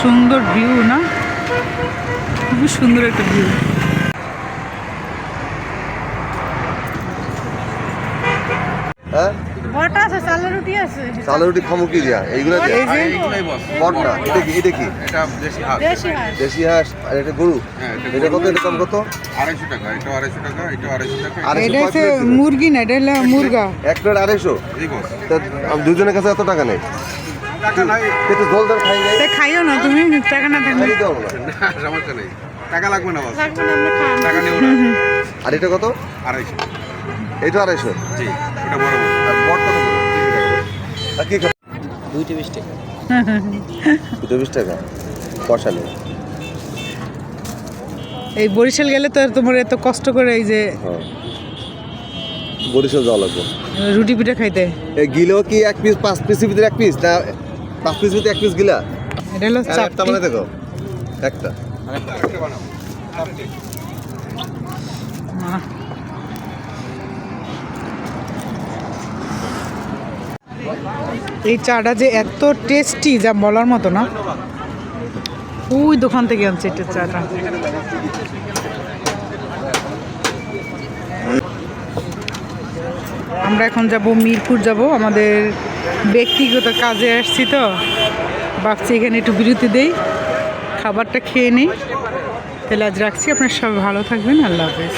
সুন্দর ভিউ না? খুবই সুন্দর একটা ভিউ হ্যাঁ? আছে চালের রুটি আছে। চালের রুটি খামো কি দিয়া এইগুলো দিয়ে। এইগুলাই বস। বট এটা কি এটা কি? এটা দেশি হাঁস। দেশি হাঁস। আর এটা গরু? হ্যাঁ এটা এটা কত এটা দাম কত? আড়াইশো টাকা এটা আড়াইশো টাকা এটা আড়াইশো টাকা। আড়াইশো এটা হচ্ছে মুরগি না এটা হলো মুরগা। এক প্লেট আড়াইশো? এই বস। তা দুজনের কাছে এত টাকা নেই। টাকা জল দাম খাই যাই। খাইও না তুমি টাকা না থাকলে। খাই দেবো না। না সমস্যা নেই। টাকা লাগবে না বস। লাগবে না আপনি খান টাকা নেব না। আর এটা কত? আড়াইশো। এটা আড়াইশো? জি ওটা বড় বড়। আর বট কত? আর কি দুইটা বিশ টাকা। দুটো বিশ টাকা? পয়সা এই বরিশাল গেলে তো তোমার এত কষ্ট করে এই যে হ্যাঁ। বরিশাল যাওয়া লাগবে। রুটি পিঠা খাইতে। গিলেও কি এক পিস পাঁচ পিসের ভিতরে এক পিস না পাঁচ পিস ভিতরে এক পিস গিলা? এটা হলো একটা মানে দেখো। একটা। এই চাটা যে এত টেস্টি যা বলার মতো না। ওই দোকান থেকে আনছে এটা চাটা। আমরা এখন যাব মিরপুর যাব। আমাদের ব্যক্তিগত কাজে আসছি তো। ভাবছি এখানে একটু বিরতি দেই, খাবারটা খেয়ে নিই। তাহলে আজ রাখছি, আপনার সব ভালো থাকবেন, আল্লাহ হাফেজ।